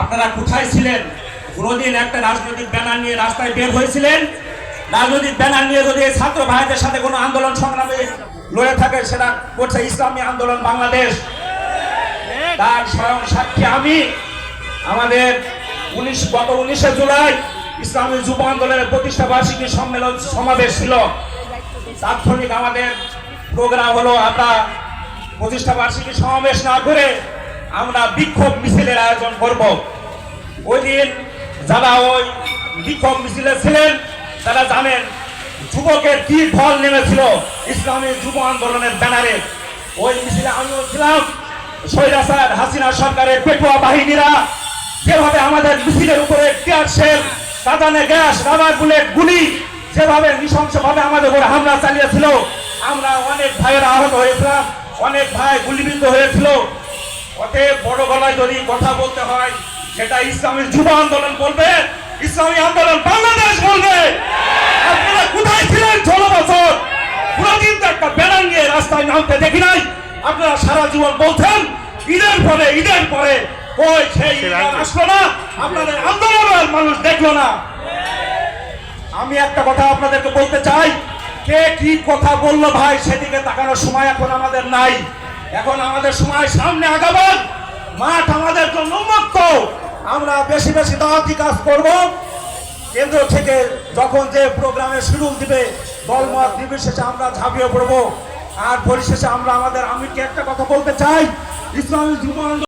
আপনারা কোথায় ছিলেন? কোনোদিন একটা রাজনৈতিক ব্যানার নিয়ে রাস্তায় বের হয়েছিলেন? রাজনৈতিক ব্যানার নিয়ে যদি ছাত্র ভাইদের সাথে কোনো আন্দোলন সংগ্রামে লড়ে থাকে, সেটা করছে ইসলামী আন্দোলন বাংলাদেশ। তার স্বয়ং সাক্ষী আমি। আমাদের উনিশ, গত উনিশে জুলাই ইসলামী যুব আন্দোলনের প্রতিষ্ঠা বার্ষিকী সম্মেলন সমাবেশ ছিল। তাৎক্ষণিক আমাদের প্রোগ্রাম হলো, আমরা প্রতিষ্ঠা বার্ষিকী সমাবেশ না করে আমরা বিক্ষোভ মিছিলের আয়োজন করব। ওই দিন যারা ওই বিক্ষোভ মিছিলে ছিলেন, তারা জানেন যুবকের কি ফল নেমেছিল ইসলামী যুব আন্দোলনের ব্যানারে। ওই মিছিলে আমিও ছিলাম। স্বৈরাচার হাসিনা সরকারের পেটুয়া বাহিনীরা যেভাবে আমাদের মিছিলের উপরে টিয়ার শেল কাঁদানে গ্যাস রাবার বুলেট গুলি, যেভাবে নৃশংসভাবে আমাদের উপরে হামলা চালিয়েছিল, আমরা অনেক ভাইয়েরা আহত হয়েছিলাম, অনেক ভাই গুলিবিদ্ধ হয়েছিল। অতএব বড় গলায় যদি কথা বলতে হয় সেটা ইসলামী যুব আন্দোলন বলবে ইসলামী আন্দোলন বাংলাদেশ বলবে। আপনারা কোথায় ছিলেন ষোলো বছর? কোনদিন তো একটা ব্যানার নিয়ে রাস্তায় নামতে দেখি নাই। আপনারা সারা জীবন বলছেন ঈদের পরে ঈদের পরে ওই সেই আসলো না আপনাদের আন্দোলনের মানুষ দেখল না। আমি একটা কথা আপনাদেরকে বলতে চাই কে কি কথা বলল ভাই সেদিকে তাকানোর সময় এখন আমাদের নাই। এখন আমাদের সময় সামনে আগাবেন মাঠ আমাদের জন্য উন্মুক্ত। আমরা বেশি বেশি দাওয়াতি কাজ করব। কেন্দ্র থেকে যখন যে প্রোগ্রামে শুরু দিবে, দল দলমত নির্বিশেষে আমরা ঝাঁপিয়ে পড়ব। আর পরিশেষে আমরা আমাদের আমিরকে একটা কথা বলতে চাই। ইসলামী আন্দোলন